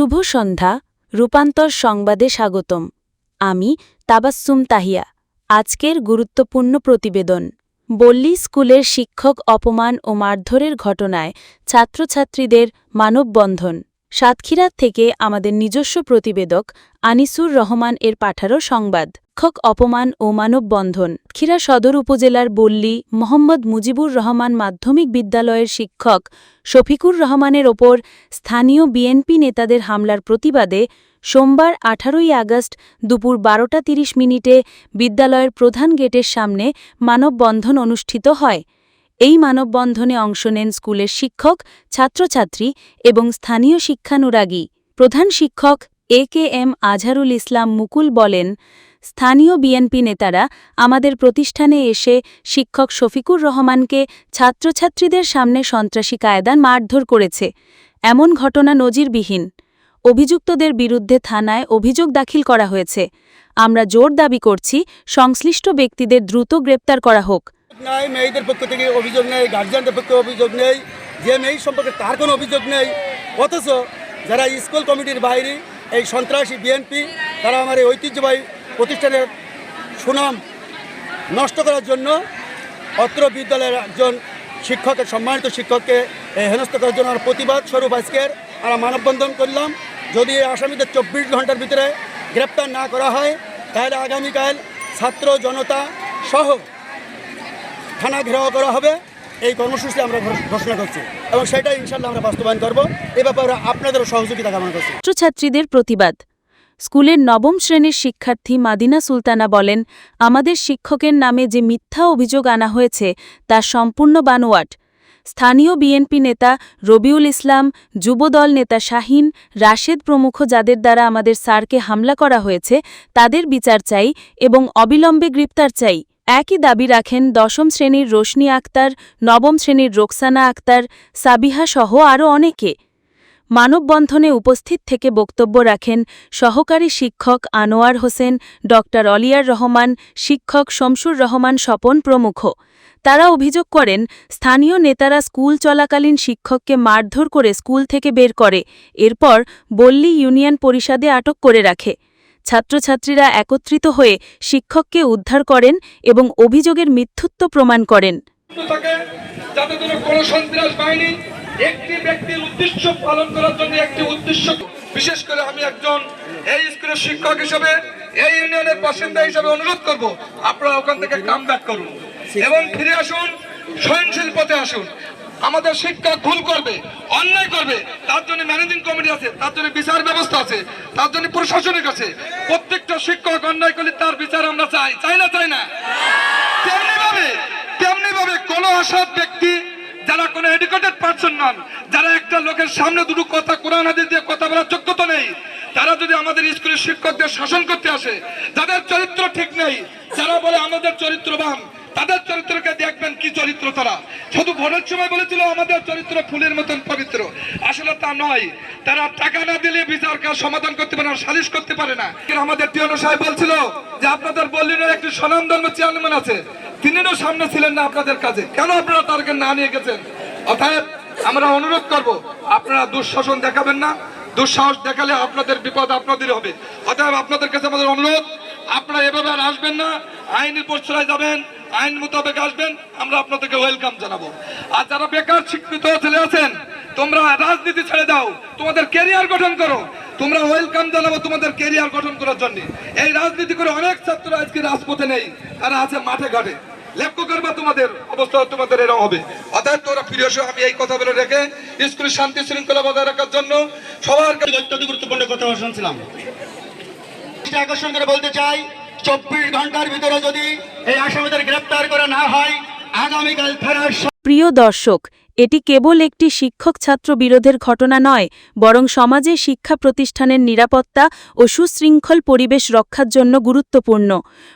শুভ সন্ধ্যা, রূপান্তর সংবাদে স্বাগতম। আমি তাবাসুম তাহিয়া, আজকের গুরুত্বপূর্ণ প্রতিবেদন। বল্লী স্কুলের শিক্ষক অপমান ও মারধরের ঘটনায় ছাত্রছাত্রীদের মানববন্ধন। সাতক্ষীরা থেকে আমাদের নিজস্ব প্রতিবেদক আনিসুর রহমান এর পাঠারো সংবাদ। শিক্ষক অপমান ও মানববন্ধন। সাতক্ষীরা সদর উপজেলার বল্লী মোহাম্মদ মুজিবুর রহমান মাধ্যমিক বিদ্যালয়ের শিক্ষক শফিকুর রহমানের ওপর স্থানীয় বিএনপি নেতাদের হামলার প্রতিবাদে সোমবার আঠারোই আগস্ট দুপুর বারোটা তিরিশ মিনিটে বিদ্যালয়ের প্রধান গেটের সামনে মানববন্ধন অনুষ্ঠিত হয়। এই মানববন্ধনে অংশ নেন স্কুলের শিক্ষক, ছাত্রছাত্রী এবং স্থানীয় শিক্ষানুরাগী। প্রধান শিক্ষক এ কে এম আজহারুল ইসলাম মুকুল বলেন, স্থানীয় বিএনপি নেতারা আমাদের প্রতিষ্ঠানে এসে শিক্ষক শফিকুর রহমানকে ছাত্রছাত্রীদের সামনে সন্ত্রাসী কায়দান মারধর করেছে। এমন ঘটনা নজিরবিহীন। অভিযুক্তদের বিরুদ্ধে থানায় অভিযোগ দাখিল করা হয়েছে। আমরা জোর দাবি করছি, সংশ্লিষ্ট ব্যক্তিদের দ্রুত গ্রেপ্তার করা হোক। নাই, মেয়েদের পক্ষ থেকে অভিযোগ নেই গার্জিয়ানদের পক্ষে অভিযোগ নেই, যে মেয়ে সম্পর্কে তার কোনো অভিযোগ নেই। অথচ যারা স্কুল কমিটির বাইরে, এই সন্ত্রাসী বিএনপি তারা আমার এই ঐতিহ্যবাহী প্রতিষ্ঠানের সুনাম নষ্ট করার জন্য অত্র বিদ্যালয়ের একজন শিক্ষকের, সম্মানিত শিক্ষককে হেনস্থ করার জন্য আমরা প্রতিবাদ স্বরূপ আজকের আমরা মানববন্ধন করলাম। যদি আসামিদের চব্বিশ ঘণ্টার ভিতরে গ্রেপ্তার না করা হয়, তাহলে আগামীকাল ছাত্র জনতা সহ থানা ঘেরাও করা হবে। এই কর্মসূচি আমরা ঘোষণা করছি। এবং সেটাই ইনশাল্লাহ আমরা বাস্তবায়ন করব। এ ব্যাপারে আপনাদেরও সহযোগিতা কামনা করছি। ছাত্রছাত্রীদের প্রতিবাদ। স্কুলের নবম শ্রেণির শিক্ষার্থী মাদিনা সুলতানা বলেন, আমাদের শিক্ষকের নামে যে মিথ্যা অভিযোগ আনা হয়েছে, তা সম্পূর্ণ বানোয়াট। স্থানীয় বিএনপি নেতা রবিউল ইসলাম, যুবদল নেতা শাহিন, রাশেদ প্রমুখ যাদের দ্বারা আমাদের স্যারকে হামলা করা হয়েছে, তাদের বিচার চাই এবং অবিলম্বে গ্রেপ্তার চাই। একই দাবি রাখেন দশম শ্রেণির রোশনি আক্তার, নবম শ্রেণির রোকসানা আক্তার, সাবিহা সহ আরও অনেকে। মানববন্ধনে উপস্থিত থেকে বক্তব্য রাখেন সহকারী শিক্ষক আনোয়ার হোসেন ড অলিয়ার রহমান, শিক্ষক শমসুর রহমান স্বপন প্রমুখ। তারা অভিযোগ করেন, স্থানীয় নেতারা স্কুল চলাকালীন শিক্ষককে মারধর করে স্কুল থেকে বের করে। এরপর বল্লী ইউনিয়ন পরিষদে আটক করে রাখে। ছাত্রছাত্রীরা একত্রিত হয়ে শিক্ষককে উদ্ধার করেন এবং অভিযোগের মিথ্যুত্ব প্রমাণ করেন। বিশেষ করে আমি একজন এই স্কুলের শিক্ষক হিসেবে, এই ইউনিয়নের বাসিন্দা হিসেবে অনুরোধ করব, আপনারা ওখান থেকে কাম করুন এবং ফিরে আসুন সহনশীল পথে আসুন। আমাদের শিক্ষা ভুল করবে, অন্যায় করবে তার জন্য ম্যানেজিং কমিটি আছে, তার জন্য বিচার ব্যবস্থা আছে, তার জন্য প্রশাসনিক আছে। প্রত্যেকটা শিক্ষক অন্যায় করলে তার বিচার আমরা চাই। চাই না চাই না? তেমনি ভাবে তেমনি ভাবে কোন অসৎ ব্যক্তি যারা কোনো এডুকেটেড পার্সন নন, যারা একটা লোকের সামনে দুটো কথা, কোরআন হাদিস দিয়ে কথা বলার যোগ্যতা নেই, তারা যদি আমাদের স্কুলের শিক্ষকদের শাসন করতে আসে, যাদের চরিত্র ঠিক নেই, যারা বলে আমাদের চরিত্রবান তাদের কি চরিত্র তারা। শুধু ভোটের সময় বলেছিল, আমাদের চরিত্র ফুলের মতন পবিত্র। আসলে তা নয়। তারা টাকা না দিলে বিচার কাজ সমাধান করতে পারে না, সালিশ করতে পারে না। আমাদের টিয়নো সাহেব বলছিল যে, আপনাদের বললিনের একটি স্বনামধন্য চেয়ারম্যান আছে। তিনিও সামনে ছিলেন না আপনাদের কাজে। কেন আপনারা তারকে না নিয়ে গেছেন? অতএব আমরা অনুরোধ করব, আপনারা দুঃশাসন দেখাবেন না। দুঃসাহস দেখালে আপনাদের বিপদ আপনাদের হবে। অতএব আপনাদের কাছে আমাদের অনুরোধ, আপনারা এভাবে আর আসবেন না। আইনের প্রশ্রয় যাবেন। আইন মোতাবেক আসবেন, আমরা আপনাদেরকে ওয়েলকাম জানাব। আর যারা বেকার, শিক্ষিত ছেলে আছেন, তোমরা রাজনীতি ছেড়ে দাও, তোমাদের ক্যারিয়ার গঠন করো। তোমরা ওয়েলকাম জানাব তোমাদের ক্যারিয়ার গঠন করার জন্য। এই রাজনীতি করে অনেক ছাত্র আজকে রাজপথে নেই, তারা আছে মাঠে ঘাটে। আমি এই কথা বলে রেখে স্কুলের শান্তি শৃঙ্খলা বজায় রাখার জন্য সবার কাছে অত্যন্ত গুরুত্বপূর্ণ কথা শুনছিলাম। আকর্ষণ করে বলতে চাই চব্বিশ ঘণ্টার ভিতরে যদি এই আসামিদের গ্রেপ্তার করা না হয় আগামীকাল ফেরার প্রিয় দর্শক এটি কেবল একটি শিক্ষক ছাত্র বিরোধের ঘটনা নয়, বরং সমাজে শিক্ষা প্রতিষ্ঠানের নিরাপত্তা ও সুশৃঙ্খল পরিবেশ রক্ষার জন্য গুরুত্বপূর্ণ।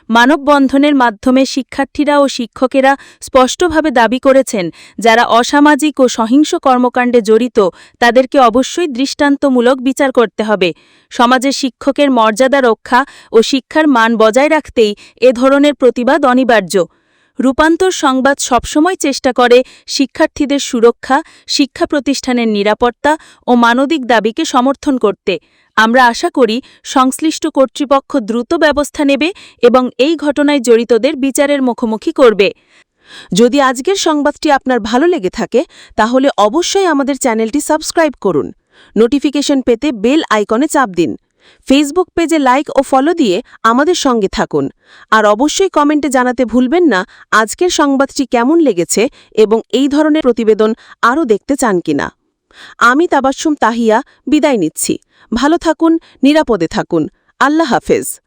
মানববন্ধনের মাধ্যমে শিক্ষার্থীরা ও শিক্ষকেরা স্পষ্টভাবে দাবি করেছেন, যারা অসামাজিক ও সহিংস কর্মকাণ্ডে জড়িত, তাদেরকে অবশ্যই দৃষ্টান্তমূলক বিচার করতে হবে। সমাজে শিক্ষকের মর্যাদা রক্ষা ও শিক্ষার মান বজায় রাখতেই এ ধরনের প্রতিবাদ অনিবার্য। রূপান্তর সংবাদ সবসময় চেষ্টা করে শিক্ষার্থীদের সুরক্ষা শিক্ষা প্রতিষ্ঠানের নিরাপত্তা ও মানবিক দাবিকে সমর্থন করতে। আমরা আশা করি সংশ্লিষ্ট কর্তৃপক্ষ দ্রুত ব্যবস্থা নেবে এবং এই ঘটনায় জড়িতদের বিচারের মুখোমুখি করবে। যদি আজকের সংবাদটি আপনার ভালো লেগে থাকে, তাহলে অবশ্যই আমাদের চ্যানেলটি সাবস্ক্রাইব করুন। নোটিফিকেশন পেতে বেল আইকনে চাপ দিন। ফেসবুক পেজে লাইক ও ফলো দিয়ে আমাদের সঙ্গে থাকুন। আর অবশ্যই কমেন্টে জানাতে ভুলবেন না আজকের সংবাদটি কেমন লেগেছে এবং এই ধরনের প্রতিবেদন আরও দেখতে চান কিনা। আমি তাবাসুম তাহিয়া বিদায় নিচ্ছি। ভালো থাকুন, নিরাপদে থাকুন। আল্লাহ হাফেজ।